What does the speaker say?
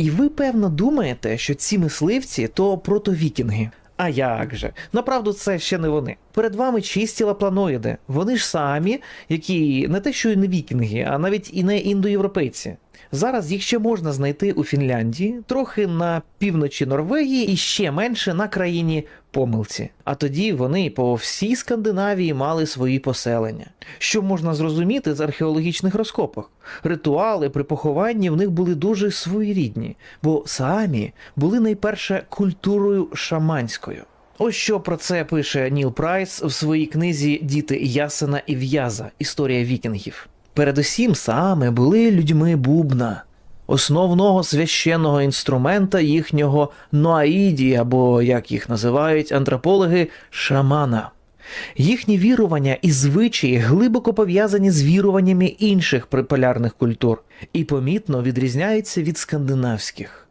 І ви певно думаєте, що ці мисливці то протовікінги. А як же? Направду це ще не вони. Перед вами чисті лапланоїди. Вони ж самі, які не те, що і не вікінги, а навіть і не індоєвропейці. Зараз їх ще можна знайти у Фінляндії, трохи на півночі Норвегії і ще менше на країні помилці. А тоді вони по всій Скандинавії мали свої поселення. Що можна зрозуміти з археологічних розкопок? Ритуали при похованні в них були дуже своєрідні, бо самі були найперше культурою шаманською. Ось що про це пише Ніл Прайс в своїй книзі Діти Ясена і В'яза Історія вікінгів. Передусім саме були людьми бубна, основного священного інструмента їхнього ноаїді, або як їх називають антропологи, шамана. Їхні вірування і звичаї глибоко пов'язані з віруваннями інших приполярних культур і помітно відрізняються від скандинавських.